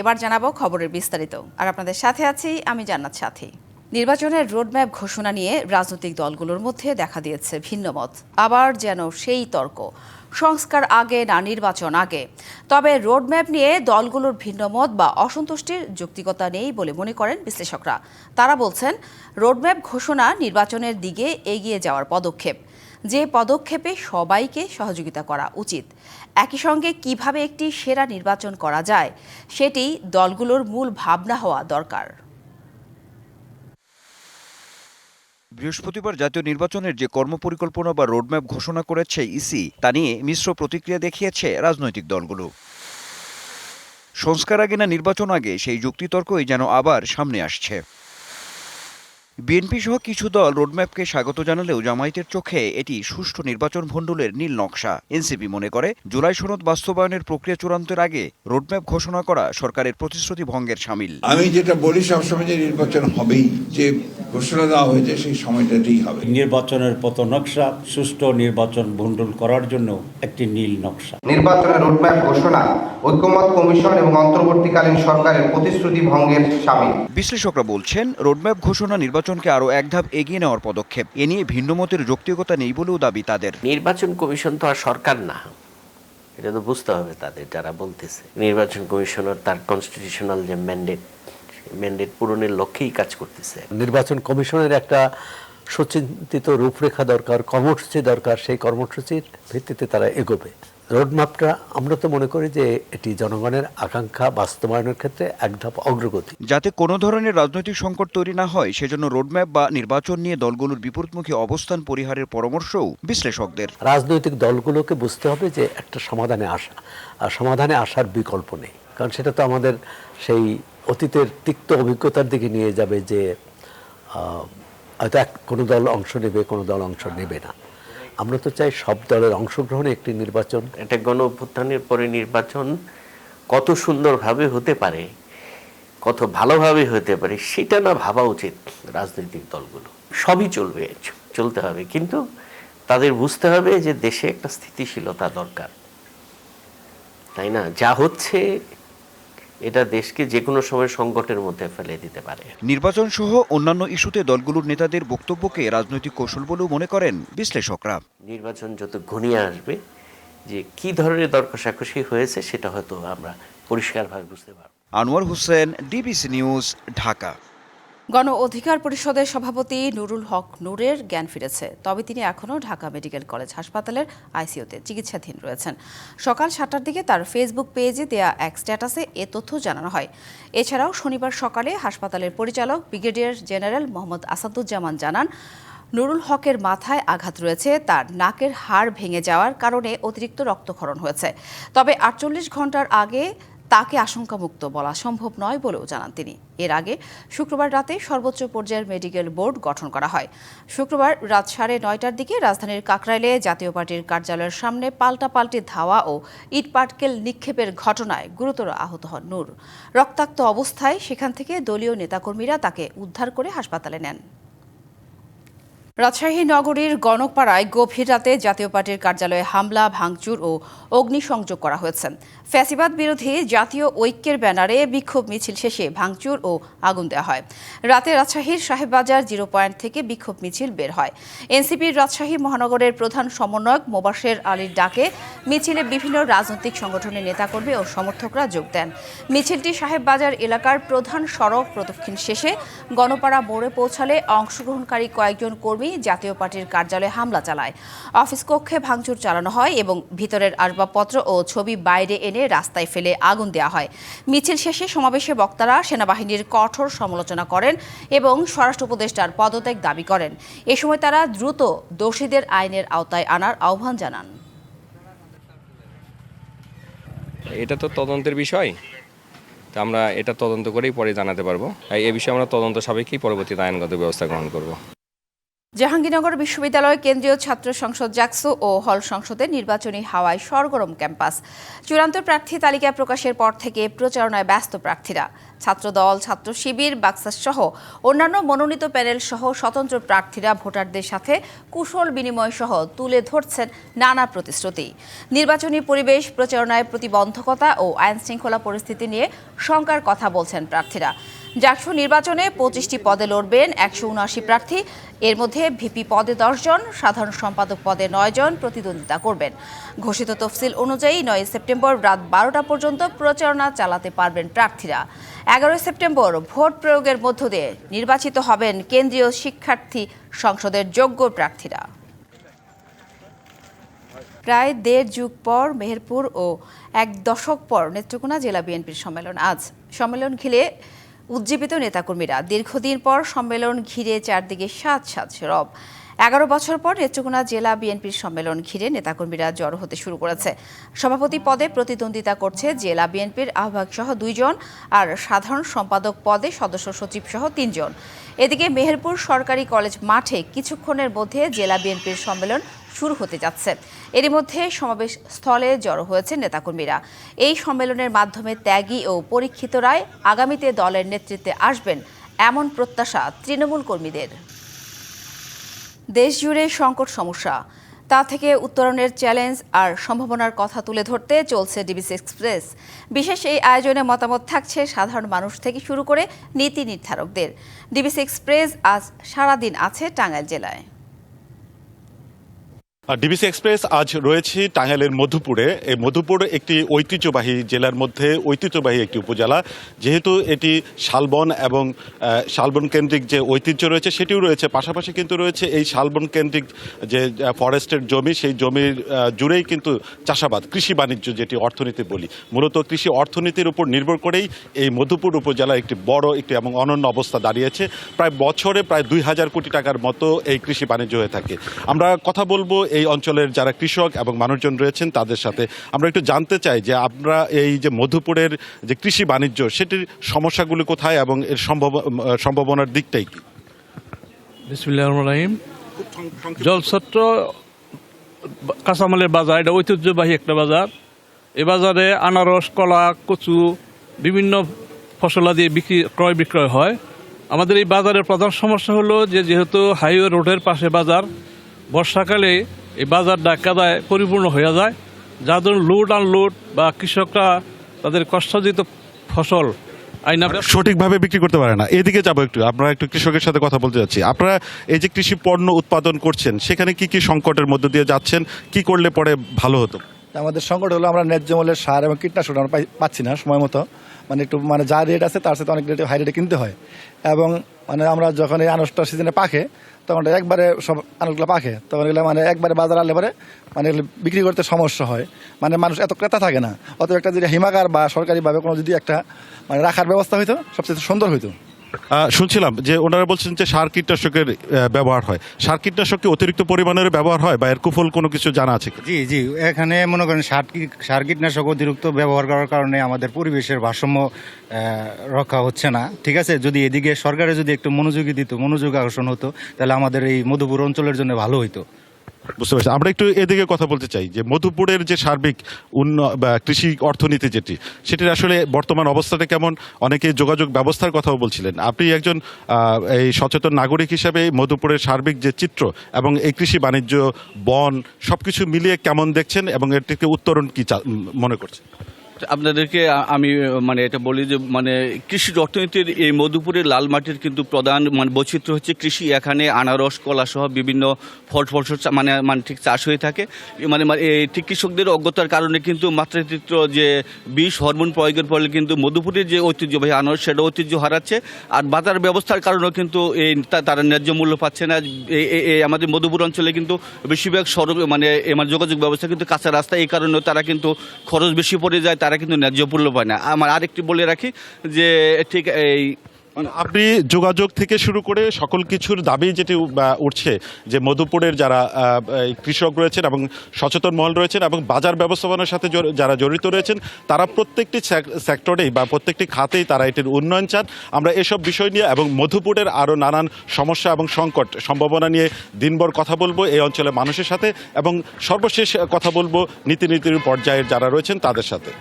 এবার জানাব খবরের বিস্তারিত। আর আপনাদের সাথে আছি আমি জান্নাত সাথী। নির্বাচনের রোডম্যাপ ঘোষণা নিয়ে রাজনৈতিক দলগুলোর মধ্যে দেখা দিয়েছে ভিন্নমত আবার যেন সেই তর্ক। সংস্কার আগে না নির্বাচন আগে। তবে রোডম্যাপ নিয়ে দলগুলোর ভিন্নমত বা অসন্তুষ্টির যৌক্তিকতা নেই বলে মনে করেন বিশ্লেষকরা। তারা বলছেন, রোডম্যাপ ঘোষণা নির্বাচনের দিকে এগিয়ে যাওয়ার পদক্ষেপ। যে পদক্ষেপে সবাইকে সহযোগিতা করা উচিত। একই সঙ্গে কীভাবে একটি সেরা নির্বাচন করা যায়, সেটি দলগুলোর মূল ভাবনা হওয়া দরকার। বৃহস্পতিবার জাতীয় নির্বাচনের যে কর্মপরিকল্পনা বা রোডম্যাপ ঘোষণা করেছে ইসি, তা নিয়ে মিশ্র প্রতিক্রিয়া দেখিয়েছে রাজনৈতিক দলগুলো। সংস্কার আগে না নির্বাচন আগে, সেই যুক্তিতর্কই যেন আবার সামনে আসছে। বিএনপি সহ কিছু দল রোডম্যাপকে স্বাগত জানালেও জামায়াতের চোখে এটি সুষ্ঠু নির্বাচন ভণ্ডুলের নীল নকশা। এনসিপি মনে করে, জুলাই সনদ বাস্তবায়নের প্রক্রিয়া চূড়ান্তের আগে রোডম্যাপ ঘোষণা করা সরকারের প্রতিশ্রুতি ভঙ্গের সামিল। আমি যেটা বলি সবসময় যে নির্বাচন হবেই, যে ঘোষণা দেওয়া হয়েছে সেই সময়টাতেই হবে। নির্বাচনের পথ নকশা সুষ্ঠু নির্বাচন ভণ্ডুল করার জন্য একটি নীল নকশা। নির্বাচনের রোডম্যাপ ঘোষণা ঐক্যমত কমিশন এবং অন্তর্বর্তীকালীন সরকারের প্রতিশ্রুতি ভঙ্গের সামিল। বিশ্লেষকরা বলছেন রোডম্যাপ ঘোষণা নির্বাচনকে আরও এক ধাপ এগিয়ে নেওয়ার পদক্ষেপ। এ নিয়ে ভিন্নমতের যৌক্তিকতা নেই বলেও দাবি তাদের। নির্বাচন কমিশন তো আর সরকার না। এটা তো বুঝতে হবে তাদের যারা বলতেছে। নির্বাচন কমিশনের তার কনস্টিটিউশনাল যে ম্যান্ডেট ম্যান্ডেট পূরণের লক্ষ্যেই কাজ করতেছে। নির্বাচন কমিশনের একটা সুচিন্তিত রূপরেখা দরকার কর্মসূচি দরকার সেই কর্মসূচির ভিত্তিতে তারা এগোবে। রোডম্যাপটা আমরা তো মনে করি যে এটি জনগণের আকাঙ্ক্ষা বাস্তবায়নের ক্ষেত্রে এক ধাপ অগ্রগতি। যাতে কোনো ধরনের রাজনৈতিক সংকট তৈরি না হয় সেজন্য রোডম্যাপ বা নির্বাচন নিয়ে দলগুলোর বিপরীতমুখী অবস্থান পরিহারের পরামর্শও বিশ্লেষকদের। রাজনৈতিক দলগুলোকে বুঝতে হবে যে একটা সমাধানে আসা আর সমাধানে আসার বিকল্প নেই। কারণ সেটা তো আমাদের সেই অতীতের তিক্ত অভিজ্ঞতার দিকে নিয়ে যাবে যে হয়তো এক, কোনো দল অংশ নেবে, কোনো দল অংশ নেবে না। আমরা তো চাই সব দলের অংশগ্রহণে একটি নির্বাচন। একটা গণ অভ্যুত্থানের পরে নির্বাচন কত সুন্দরভাবে হতে পারে, কত ভালোভাবে হতে পারে, সেটা না ভাবা উচিত রাজনৈতিক দলগুলো। সবই চলবে, চলতে হবে। কিন্তু তাদের বুঝতে হবে যে দেশে একটা স্থিতিশীলতা দরকার। তাই না? যা হচ্ছে এটা দেশকে যে কোনো সময় সংকটের মধ্যে ফেলে দিতে পারে। নির্বাচন সহ অন্যান্য ইস্যুতে দলগুলোর নেতাদের বক্তব্যকে রাজনৈতিক কৌশল বলেও মনে করেন বিশ্লেষকরা। নির্বাচন যত ঘনিয়ে আসবে যে কি ধরনের দর কষাকষি হয়েছে সেটা হয়তো আমরা পরিষ্কারভাবে বুঝতে পারব। Anwar Hossain DBC news Dhaka. গণ অধিকার পরিষদের সভাপতি নুরুল হক নূরের জ্ঞান ফিরেছে, তবে তিনি এখনও ঢাকা মেডিকেল কলেজ হাসপাতালের আইসিইউতে চিকিৎসাধীন রয়েছেন। সকাল সাতটার দিকে তার ফেসবুক পেজে দেয়া এক স্ট্যাটাসে এ তথ্য জানানো হয়। এছাড়াও শনিবার সকালে হাসপাতালের পরিচালক ব্রিগেডিয়ার জেনারেল মোহাম্মদ আসাদুজ্জামান জানান, নুরুল হকের মাথায় আঘাত রয়েছে, তার নাকের হাড় ভেঙে যাওয়ার কারণে অতিরিক্ত রক্তক্ষরণ হয়েছে। তবে আটচল্লিশ ঘণ্টার আগে তাকে আশঙ্কামুক্ত বলা সম্ভব নয় বলেও জানান তিনি। এর আগে শুক্রবার রাতে সর্বোচ্চ পর্যায়ের মেডিকেল বোর্ড গঠন করা হয়। শুক্রবার রাত সাড়ে নয়টার দিকে রাজধানীর কাকরাইলে জাতীয় পার্টির কার্যালয়ের সামনে পাল্টাপাল্টি ধাওয়া ও ইটপাটকেল নিক্ষেপের ঘটনায় গুরুতর আহত হন নূর। রক্তাক্ত অবস্থায় সেখান থেকে দলীয় নেতাকর্মীরা তাকে উদ্ধার করে হাসপাতালে নেন। রাজশাহী নগরীর গণকপাড়ায় গভীর রাতে জাতীয় পার্টির কার্যালয়ে হামলা, ভাঙচুর ও অগ্নিসংযোগ করা হয়েছে। ফ্যাসিবাদ বিরোধী জাতীয় ঐক্যের ব্যানারে বিক্ষোভ মিছিল শেষে ভাঙচুর ও আগুন দেওয়া হয়। রাতে রাজশাহীর সাহেববাজার জিরো পয়েন্ট থেকে বিক্ষোভ মিছিল বের হয়। এনসিপির রাজশাহী মহানগরের প্রধান সমন্বয়ক মোবাশের আলীর ডাকে মিছিলে বিভিন্ন রাজনৈতিক সংগঠনের নেতাকর্মী ও সমর্থকরা যোগ দেন। মিছিলটি সাহেববাজার এলাকার প্রধান সড়ক প্রদক্ষিণ শেষে গণপাড়া মোড়ে পৌঁছালে অংশগ্রহণকারী কয়েকজন কর্মী জাতীয় পার্টির কার্যালয়ে হামলা চালায়। অফিস কক্ষে ভাঙচুর চালানো হয় এবং ভিতরের আসবাবপত্র ও ছবি বাইরে এনে রাস্তায় ফেলে আগুন দেওয়া হয়। মিছিল শেষে সমাবেশে বক্তারা সেনাবাহিনীর কঠোর সমালোচনা করেন এবং স্বরাষ্ট্র উপদেষ্টার পদত্যাগ দাবি করেন। এ সময় তারা দ্রুত দোষীদের আইনের আওতায় আনার আহ্বান জানান। এটা তো তদন্তের বিষয়। তো আমরা এটা তদন্ত করেই পরে জানাতে পারব। আর এ বিষয়ে আমরা তদন্ত সাপেক্ষেই পরবর্তীতে আইনগত ব্যবস্থা গ্রহণ করব। জাহাঙ্গীরনগর বিশ্ববিদ্যালয় কেন্দ্রীয় ছাত্র সংসদ জাকসু ও হল সংসদে নির্বাচনী হাওয়ায় সরগরম ক্যাম্পাস। চূড়ান্ত প্রার্থী তালিকা প্রকাশের পর থেকে প্রচারণায় ব্যস্ত প্রার্থীরা। ছাত্রদল, ছাত্র শিবির, বাক্সাস সহ অন্যান্য মনোনীত প্যানেল সহ স্বতন্ত্র প্রার্থীরা ভোটারদের সাথে কুশল বিনিময় সহ তুলে ধরছেন নানা প্রতিশ্রুতি। নির্বাচনী পরিবেশ, প্রচারণায় প্রতিবন্ধকতা ও আইন শৃঙ্খলা পরিস্থিতি নিয়ে শঙ্কার কথা বলছেন প্রার্থীরা। জাকসু নির্বাচনে পঁচিশটি পদে লড়বেন একশো উনআশি প্রার্থী। এর মধ্যে ভিপি পদে দশজন, সাধারণ সম্পাদক পদে নয় জন প্রতিদ্বন্দ্বিতা করবেন। ঘোষিত তফসিল অনুযায়ী নয় সেপ্টেম্বর রাত বারোটা পর্যন্ত প্রচারণা চালাতে পারবেন প্রার্থীরা। এগারোই সেপ্টেম্বর ভোট প্রয়োগের মধ্য দিয়ে নির্বাচিত হবেন কেন্দ্রীয় শিক্ষার্থী সংসদের যোগ্য প্রার্থীরা। প্রায় দেড় যুগ পর মেহেরপুর ও এক দশক পর নেত্রকোনা জেলা বিএনপির সম্মেলন। আজ সম্মেলন ঘিরে উজ্জীবিত নেতাকর্মীরা দীর্ঘদিন পর সম্মেলন ঘিরে চারদিকে সাত সাত রব। এগারো বছর পর নেত্রকোনা জেলা বিএনপির সম্মেলন ঘিরে নেতাকর্মীরা জড়ো হতে শুরু করেছে। সভাপতি পদে প্রতিদ্বন্দ্বিতা করছে জেলা বিএনপির আহ্বায়ক সহ দুইজন আর সাধারণ সম্পাদক পদে সদস্য সচিব সহ তিনজন। এদিকে মেহেরপুর সরকারি কলেজ মাঠে কিছুক্ষণের মধ্যে জেলা বিএনপির সম্মেলন শুরু হতে যাচ্ছে। এরই মধ্যে সমাবেশ স্থলে জড়ো হয়েছে নেতাকর্মীরা। এই সম্মেলনের মাধ্যমে ত্যাগী ও পরীক্ষিত রায় আগামীতে দলের নেতৃত্বে আসবেন এমন প্রত্যাশা তৃণমূল কর্মীদের। দেশ জুড়ে সংকট সমস্যা। তা থেকে উত্তরণের চ্যালেঞ্জ আর সম্ভাবনার কথা তুলে ধরতে চলছে ডিবিসি এক্সপ্রেস। বিশেষ এই আয়োজনে মতামত থাকছে সাধারণ মানুষ থেকে শুরু করে নীতি নির্ধারকদের। ডিবিসি এক্সপ্রেস আজ সারাদিন আছে টাঙ্গাইল জেলায়। ডিবিসি এক্সপ্রেস আজ রয়েছে টাঙ্গাইলের মধুপুরে। এই মধুপুর একটি ঐতিহ্যবাহী জেলার মধ্যে ঐতিহ্যবাহী একটি উপজেলা। যেহেতু এটি শালবন এবং শালবন কেন্দ্রিক যে ঐতিহ্য রয়েছে, সেটিও রয়েছে। পাশাপাশি কিন্তু রয়েছে এই শালবন কেন্দ্রিক যে ফরেস্টের জমি, সেই জমির জুড়েই কিন্তু চাষাবাদ, কৃষি বাণিজ্য যেটি অর্থনীতি বলি। মূলত কৃষি অর্থনীতির উপর নির্ভর করেই এই মধুপুর উপজেলা একটি বড়, একটি এবং অনন্য অবস্থা দাঁড়িয়েছে। প্রায় বছরে প্রায় দুই হাজার কোটি টাকার মতো এই কৃষি বাণিজ্য হয়ে থাকে। আমরা কথা বলব এই অঞ্চলের যারা কৃষক এবং মানুষজন রয়েছেন তাদের সাথে আমরা একটু জানতে চাই যে আমরা এই যে মধুপুরের যে কৃষি বাণিজ্য সেটির সমস্যাগুলি কোথায় এবং এর সম্ভব সম্ভাবনার দিকটাই কি? বিসমিল্লাহ জলছত্র কাঁচামালের বাজার এটা ঐতিহ্যবাহী একটা বাজার। এ বাজারে আনারস কলা কচু বিভিন্ন ফসলা দিয়ে বিক্রি ক্রয় বিক্রয় হয়। আমাদের এই বাজারের প্রধান সমস্যা হলো যে যেহেতু হাইওয়ে রোডের পাশে বাজার বর্ষাকালে এই বাজারটা কাদায় পরিপূর্ণ হয়ে যায়। যার জন্য লুট আনলোড বা কৃষকরা তাদের কষ্টার্জিত ফসল আইনা সঠিকভাবে বিক্রি করতে পারে না। এদিকে যাব একটু। আমরা একটু কৃষকের সাথে কথা বলতে যাচ্ছি। আপনারা এই যে কৃষি পণ্য উৎপাদন করছেন সেখানে কি কি সংকটের মধ্যে দিয়ে যাচ্ছেন? কি করলে পরে ভালো হতো? আমাদের সংকট হলো আমরা ন্যায্য মূল্যের সার এবং কীটনাশক আমরা পাই- পাচ্ছি না সময় মতো। মানে একটু মানে যা রেট আছে তার সাথে অনেক রেটে হাই রেটে কিনতে হয়। এবং মানে আমরা যখন এই আনাজটা সিজনে পাকে তখন একবারে সব মানুষগুলো পাখে। তখন এগুলো মানে একবারে বাজার আনলে পরে মানে এগুলো বিক্রি করতে সমস্যা হয়। মানে মানুষ এত ক্রেতা থাকে না। অত একটা যদি হিমাগার বা সরকারিভাবে কোনো যদি একটা মানে রাখার ব্যবস্থা হইতো, সবচেয়ে সুন্দর হইতো। শুনছিলাম যে ওনারা বলছেন যে সার কীটনাশকের ব্যবহার হয়। সার কীটনাশক কি অতিরিক্ত পরিমাণের ব্যবহার হয় বা এর কুফল কোনো কিছু জানা আছে জি জি। এখানে মনে করেন সার সার কীটনাশক অতিরিক্ত ব্যবহার করার কারণে আমাদের পরিবেশের ভারসাম্য রক্ষা হচ্ছে না। ঠিক আছে? যদি এদিকে সরকারে যদি একটু মনোযোগী দিত মনোযোগ আকর্ষণ হতো, তাহলে আমাদের এই মধুপুর অঞ্চলের জন্য ভালো হতো বুঝতে পারছি। আমরা একটু এদিকে কথা বলতে চাই, যে মধুপুরের যে সার্বিক উন্ন বা কৃষি অর্থনীতি যেটি, সেটির আসলে বর্তমান অবস্থাটা কেমন? অনেকে যোগাযোগ ব্যবস্থার কথাও বলছিলেন। আপনি একজন এই সচেতন নাগরিক হিসাবে মধুপুরের সার্বিক যে চিত্র এবং এই কৃষি বাণিজ্য, বন, সবকিছু মিলিয়ে কেমন দেখছেন এবং এর থেকে উত্তরণ কী মনে করছেন? আপনাদেরকে আমি মানে এটা বলি যে মানে কৃষি অর্থনীতির এই মধুপুরের লাল মাটির কিন্তু প্রধান মানে বৈচিত্র্য হচ্ছে কৃষি। এখানে আনারস, কলা সহ বিভিন্ন ফল ফসল মানে মানে ঠিক চাষ হয়ে থাকে। মানে মানে এই ঠিক কৃষকদের অজ্ঞতার কারণে কিন্তু মাত্রাতিরিক্ত যে বিষ, হরমোন প্রয়োগের ফলে কিন্তু মধুপুরের যে ঐতিহ্যবাহী আনারস, সেটা ঐতিহ্য হারাচ্ছে। আর বাজার ব্যবস্থার কারণেও কিন্তু এই তারা ন্যায্য মূল্য পাচ্ছে না। এই- আমাদের মধুপুর অঞ্চলে কিন্তু বেশিরভাগ সড়ক মানে আমার যোগাযোগ ব্যবস্থা কিন্তু কাঁচা রাস্তা। এই কারণেও তারা কিন্তু খরচ বেশি পড়ে যায়, তারা কিন্তু ন্যায্য মূল্য পায় না। আমার আরেকটি বলে রাখি যে, ঠিক এই মানে আপনি যোগাযোগ থেকে শুরু করে সকল কিছুর দাবি যেটি উঠছে যে মধুপুরের যারা কৃষক রয়েছেন এবং সচেতন মহল রয়েছেন এবং বাজার ব্যবস্থাপনার সাথে যারা জড়িত রয়েছেন, তারা প্রত্যেকটি সেক্টরেই বা প্রত্যেকটি খাতেই তারা এটির উন্নয়ন চান। আমরা এসব বিষয় নিয়ে এবং মধুপুরের আরও নানান সমস্যা এবং সংকট সম্ভাবনা নিয়ে দিনভর কথা বলব এই অঞ্চলের মানুষের সাথে এবং সর্বশেষ কথা বলব নীতি নীতির পর্যায়ের যারা রয়েছেন তাদের সাথে।